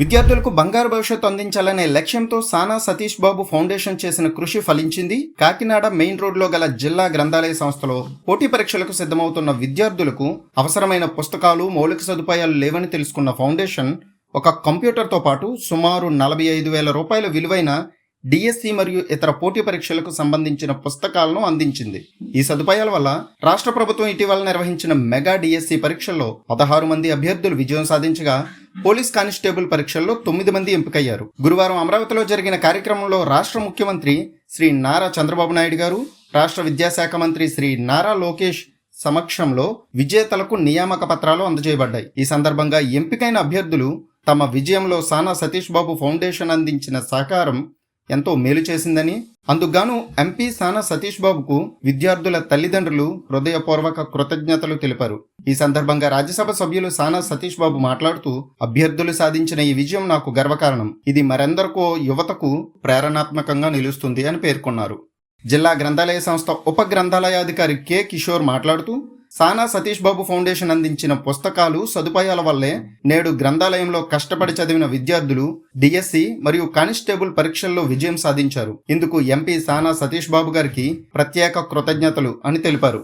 విద్యార్థులకు బంగారు భవిష్యత్తు అందించాలనే లక్ష్యంతో సానా సతీష్ బాబు ఫౌండేషన్ చేసిన కృషి ఫలించింది. కాకినాడ మెయిన్ రోడ్లో గల జిల్లా గ్రంథాలయ సంస్థలో పోటీ పరీక్షలకు సిద్ధమవుతున్న విద్యార్థులకు అవసరమైన పుస్తకాలు మౌలిక సదుపాయాలు లేవని తెలుసుకున్న ఫౌండేషన్ ఒక కంప్యూటర్తో పాటు సుమారు నలభై ఐదు వేల రూపాయల విలువైన డిఎస్సి మరియు ఇతర పోటీ పరీక్షలకు సంబంధించిన పుస్తకాలను అందించింది. ఈ సదుపాయాల వల్ల రాష్ట్ర ప్రభుత్వం ఇటీవల నిర్వహించిన మెగా డిఎస్సి పరీక్షల్లో పదహారు మంది అభ్యర్థులు విజయం సాధించగా పోలీస్ కానిస్టేబుల్ పరీక్షల్లో తొమ్మిది మంది ఎంపికయ్యారు. గురువారం అమరావతిలో జరిగిన కార్యక్రమంలో రాష్ట్ర ముఖ్యమంత్రి శ్రీ నారా చంద్రబాబు నాయుడు గారు రాష్ట్ర విద్యాశాఖ మంత్రి శ్రీ నారా లోకేష్ సమక్షంలో విజేతలకు నియామక పత్రాలు అందజేయబడ్డాయి. ఈ సందర్భంగా ఎంపికైన అభ్యర్థులు తమ విజయంలో సానా సతీష్ బాబు ఫౌండేషన్ అందించిన సహకారం ఎంతో మేలు చేసిందని అందుకుగాను ఎంపీ సానా సతీష్ బాబుకు విద్యార్థుల తల్లిదండ్రులు హృదయపూర్వక కృతజ్ఞతలు తెలిపారు. ఈ సందర్భంగా రాజ్యసభ సభ్యులు సానా సతీష్ బాబు మాట్లాడుతూ అభ్యర్థులు సాధించిన ఈ విజయం నాకు గర్వకారణం. ఇది మరెందరికో యువతకు ప్రేరణాత్మకంగా నిలుస్తుంది అని పేర్కొన్నారు. జిల్లా గ్రంథాలయ సంస్థ ఉప గ్రంథాలయాధికారి కె. కిషోర్ మాట్లాడుతూ సానా సతీష్ బాబు ఫౌండేషన్ అందించిన పుస్తకాలు సదుపాయాల వల్లే నేడు గ్రంథాలయంలో కష్టపడి చదివిన విద్యార్థులు డిఎస్సి మరియు కానిస్టేబుల్ పరీక్షల్లో విజయం సాధించారు. ఇందుకు ఎంపీ సానా సతీష్ బాబు గారికి ప్రత్యేక కృతజ్ఞతలు అని తెలిపారు.